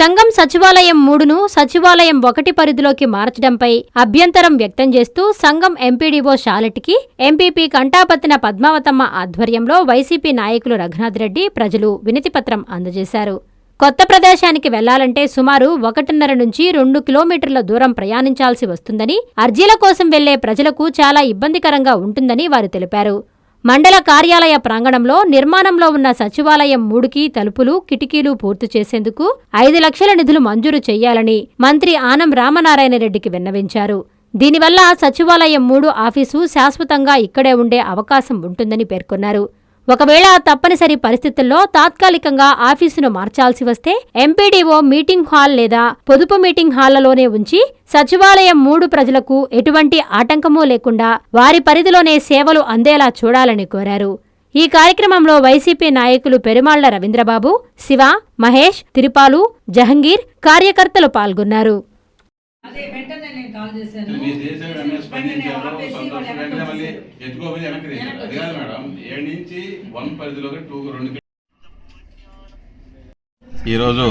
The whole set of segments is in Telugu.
సంఘం సచివాలయం మూడును సచివాలయం ఒకటి పరిధిలోకి మార్చడంపై అభ్యంతరం వ్యక్తం చేస్తూ సంఘం ఎంపీడీఓ షాలెట్కి ఎంపీపీ కంటాపత్తిన పద్మావతమ్మ ఆధ్వర్యంలో వైసీపీ నాయకులు రఘునాథ్ రెడ్డి ప్రజలు వినతిపత్రం అందజేశారు. కొత్త ప్రదేశానికి వెళ్ళాలంటే సుమారు ఒకటిన్నర నుంచి రెండు కిలోమీటర్ల దూరం ప్రయాణించాల్సి వస్తుందని అర్జీల కోసం వెళ్ళే ప్రజలకు చాలా ఇబ్బందికరంగా ఉంటుందని వారు తెలిపారు. మండల కార్యాలయ ప్రాంగణంలో నిర్మాణంలో ఉన్న సచివాలయం మూడుకి తలుపులు కిటికీలు పూర్తి చేసేందుకు ఐదు లక్షల నిధులు మంజూరు చేయాలని మంత్రి ఆనం రామనారాయణ రెడ్డికి విన్నవించారు. దీనివల్ల సచివాలయం మూడు ఆఫీసు శాశ్వతంగా ఇక్కడే ఉండే అవకాశం ఉంటుందని పేర్కొన్నారు. ఒకవేళ తప్పనిసరి పరిస్థితుల్లో తాత్కాలికంగా ఆఫీసును మార్చాల్సి వస్తే ఎంపీడీఓ మీటింగ్ హాల్ లేదా పొదుపు మీటింగ్ హాళ్ళలోనే ఉంచి సచివాలయం మూడు ప్రజలకు ఎటువంటి ఆటంకమూ లేకుండా వారి పరిధిలోనే సేవలు అందేలా చూడాలని కోరారు. ఈ కార్యక్రమంలో వైసీపీ నాయకులు పెరుమాళ్ళ రవీంద్రబాబు శివ మహేష్ తిరుపాలు జహంగీర్ కార్యకర్తలు పాల్గొన్నారు. అదే కాల్ చేశాను. మీ దేశం వెంటనే వెంటనే స్పందించారు. ఆపేసి సంతోషం. వాళ్ళు వెంటనే మళ్ళీ వెనక్కి ఎత్తుకోపోయి వెనక్కి తీశారు అది కాదు మేడం? ఏడు నుంచి వన్ పరిధిలోకి టూ రెండు కిలో- ఈరోజు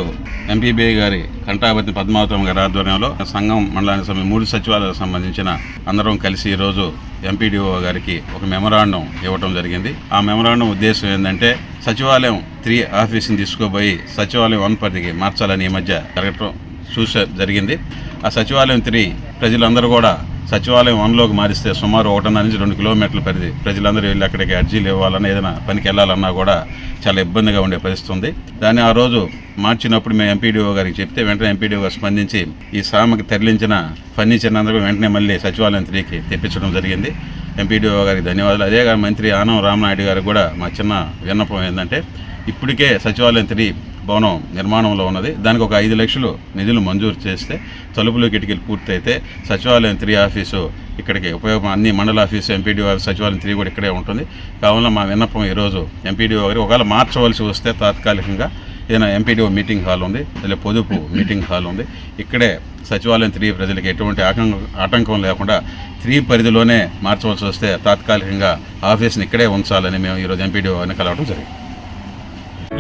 ఎంపీబీఐ గారి కంటాపతి పద్మావతం గారి ఆధ్వర్యంలో సంఘం మండలానికి సంబంధించిన మూడు సచివాలయాలకు సంబంధించిన అందరం కలిసి ఈరోజు ఎంపీడీఓ గారికి ఒక మెమరాండం ఇవ్వటం జరిగింది. ఆ మెమరాండం ఉద్దేశం ఏంటంటే సచివాలయం త్రీ ఆఫీస్ని తీసుకోబోయి సచివాలయం వన్ పరిధికి మార్చాలని ఈ మధ్య జరగటం చూసే జరిగింది. ఆ సచివాలయం త్రీ ప్రజలందరూ కూడా సచివాలయం వన్లోకి మారిస్తే సుమారు ఒకటిన్నర నుంచి రెండు కిలోమీటర్ల పరిధి ప్రజలందరూ వెళ్ళి అక్కడికి అర్జీలు ఇవ్వాలన్నా ఏదైనా పనికి వెళ్ళాలన్నా కూడా చాలా ఇబ్బందిగా ఉండే పరిస్థితి ఉంది దాన్ని ఆ రోజు మార్చినప్పుడు మేము ఎంపీడీఓ గారికి చెప్తే వెంటనే ఎంపీడీఓ గారు స్పందించి ఈ సామకి తరలించిన ఫర్నిచర్ అందరూ వెంటనే మళ్ళీ సచివాలయం త్రీకి తెప్పించడం జరిగింది. ఎంపీడీఓ గారికి ధన్యవాదాలు. అదే మంత్రి ఆనం రామనాయుడు గారికి కూడా మా చిన్న విన్నపం ఏంటంటే ఇప్పటికే సచివాలయం త్రీ భవనం నిర్మాణంలో ఉన్నది. దానికి ఒక ఐదు లక్షలు నిధులు మంజూరు చేస్తే తలుపులు కిటికీలు పూర్తయితే సచివాలయం త్రీ ఆఫీసు ఇక్కడికి ఉపయోగం అన్ని మండల ఆఫీసు ఎంపీడీఓ ఆఫీస్ సచివాలయం త్రీ కూడా ఇక్కడే ఉంటుంది. కావున మా విన్నపం ఈరోజు ఎంపీడీఓ గారికి ఒకవేళ మార్చవలసి వస్తే తాత్కాలికంగా ఏదైనా ఎంపీడీఓ మీటింగ్ హాల్ ఉంది లేదా పొదుపు మీటింగ్ హాల్ ఉంది. ఇక్కడే సచివాలయం త్రీ ప్రజలకు ఎటువంటి ఆటంకం ఆటంకం లేకుండా త్రీ పరిధిలోనే మార్చవలసి వస్తే తాత్కాలికంగా ఆఫీస్ని ఇక్కడే ఉంచాలని మేము ఈరోజు ఎంపీడీఓ గారిని కలవడం జరిగింది.